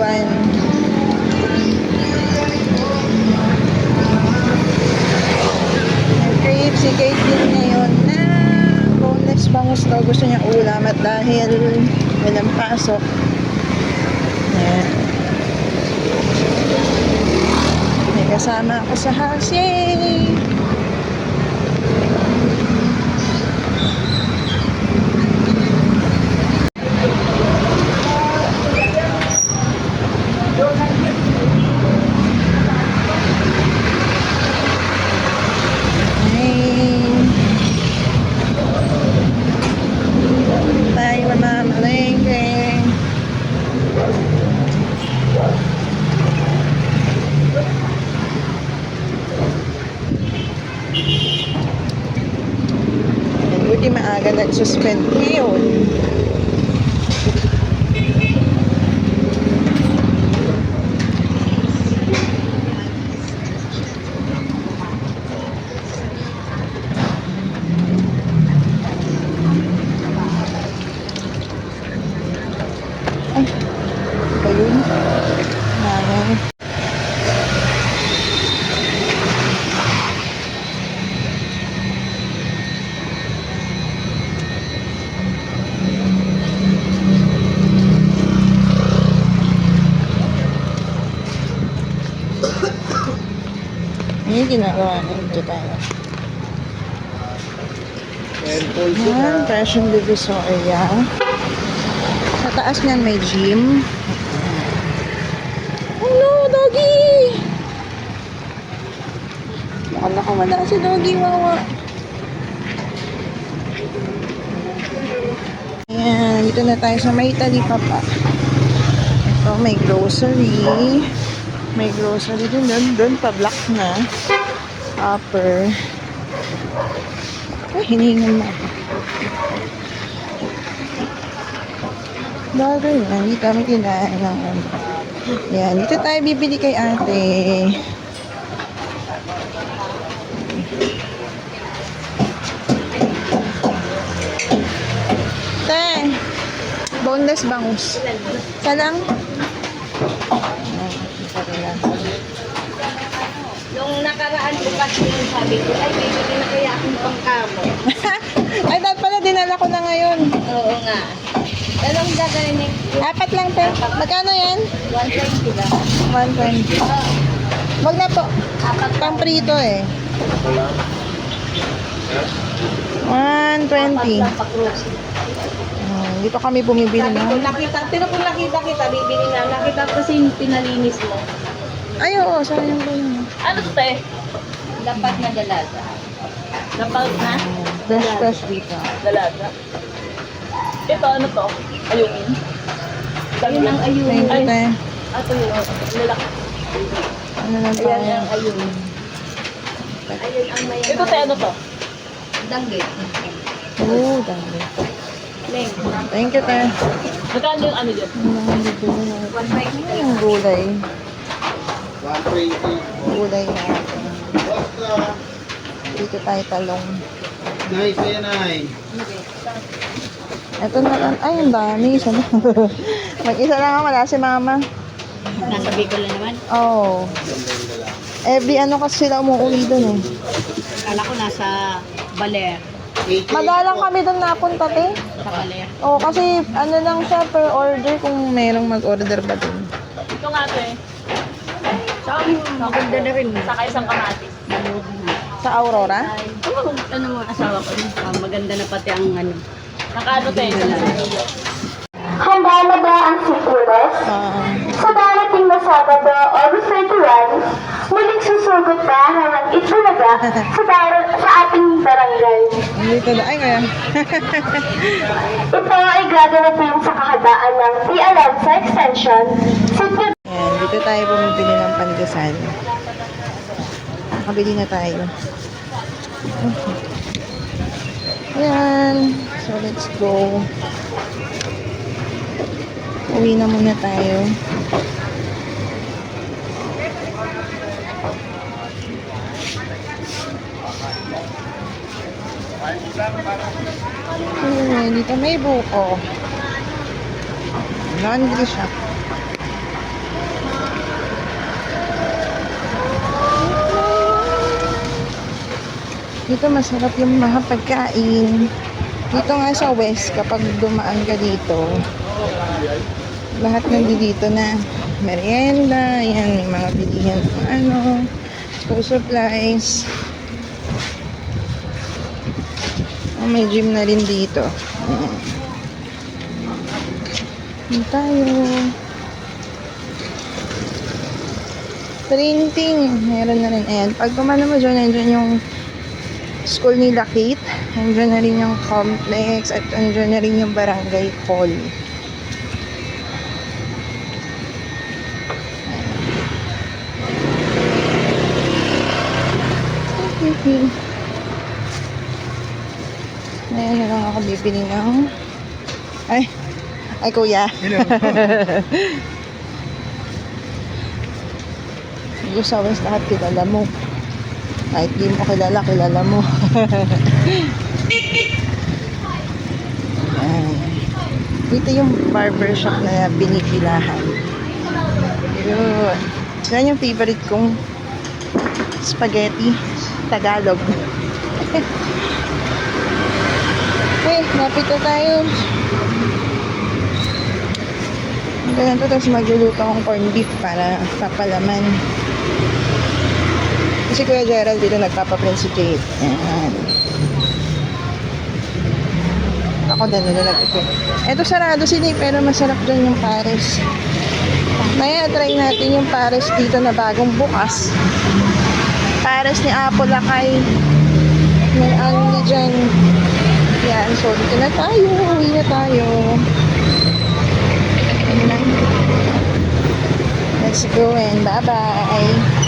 iwan. Crave si Caitlyn ngayon na boneless bangus daw gusto niya ulam at dahil walang pasok. Ayan. May kasama ako sa house. Yay! Ay. Tayo mamalengke. Buti maaga nag-suspend ngayon. Ay, ba yun? Nanay. Ano yung ginagawa nito tayo? Cellphone Yan, Passion Divisoria. Sa taas niyan may gym. Hello, doggy! Baka nakamala si doggy, wawa. Ayan, dito na tayo sa may talipapa. Ito, may grocery. May grocery din doon. Doon pa black na. Upper. Ay, hinihingan mo ako. Bagay na, hindi kami kinain ng ano. Yan, dito tayo bibili kay ate. Te, boneless bangus. Isa lang? Ayan, isa lang. Nung nakaraan ko kasi sabi ko, ay, bibili na kaya akong pangkamo. Ay, dapat pala dinala ko na ngayon. Oo nga. Dalawang gagawin Apat lang, te. Magkano yan? 120 lang. 120. Oo. Wag na po. Apat Pang prito eh. apat 120. lang pag-rose. Hmm, dito kami bumibili Sabi ko, na. nakita, tino kung nakita kita, bibili na. Nakita ko kasi yung pinalinis mo. Ay, oo. Sayang ko yun. Ano to, te? Dapat na dalaga. Dapat na? Fresh, fresh dito. Dalaga. Ito, ano to? Ayungin? Ayun ang Thank ayungin. you, te. Ato yung lalaki. Ano lang Ayan tayo? ang ayungin. Ayun ang may... Ito, te, ano to? Danggit. Oo, dami. Leng. Thank you, te. Magkano yung ano dyan? Ang mga bibili na. 150 Ano yung gulay? 120. Gulay na. Dito tayo talong. Nice, ayan ay. Ito na lang. Ay, ang dami. Isa na. Mag-isa lang ako. Wala si mama. Nasa Bicol na naman. Oo. Oh. Every ano kasi sila umuwi doon eh. Kala ko nasa Baler. 80. Madalang kami doon napunta, te. Sa Baler. Oo, kasi ano lang siya per order kung merong mag-order ba doon. Ito nga ito eh. Saka maganda na rin. Saka isang kamatis. Sa Aurora? Ano mo asawa ko. Ah, maganda na pati ang ano. Nakaano tayo sa Handa na ba ang sikulas? Ah. Sa darating na Sabado, August 21, muling susugod pa hanggang Itbulaga sa, dar- sa ating barangay. Dito na. Ay, kaya. Ito ay gagawin sa kahabaan ng PLM sa extension, Ayan, dito tayo bumibili ng pandesal. Nakabili na tayo. Ayan. So, let's go. Uwi na muna tayo. Ayan, dito may buko. Laundry shop. Dito masarap yung mga pagkain. Dito nga sa West, kapag dumaan ka dito, lahat nandito na. Merienda, yan, may mga bilihan ng ano, school supplies. Oh, may gym na rin dito. Ayan. Ayan tayo. Printing. Meron na rin. Ayan. Pag kumano mo dyan, nandyan yung school nila Kate. Nandyan na rin yung complex at nandyan na rin yung barangay hall. Ayan. Ayan na lang ako bibili ng... Ay! Ay, kuya. Hello. Sa West lahat kilala mo. Kahit di mo kilala, kilala mo. Dito yung barber shop na binipilahan. Yun. Yan yung favorite kong spaghetti Tagalog. okay, napit na tayo. Ganito, tapos magluluto akong corned beef para papalaman. Kasi Kuya Gerald dito nagpapaprint si Kate. Ayan. Ako din nila nagpiprint. Ito sarado sila pero masarap dun yung Paris. Maya try natin yung Paris dito na bagong bukas. Paris ni Apple Lakay. May ano dyan. Yan, so dito na tayo. Uwi na tayo. Let's go and bye-bye.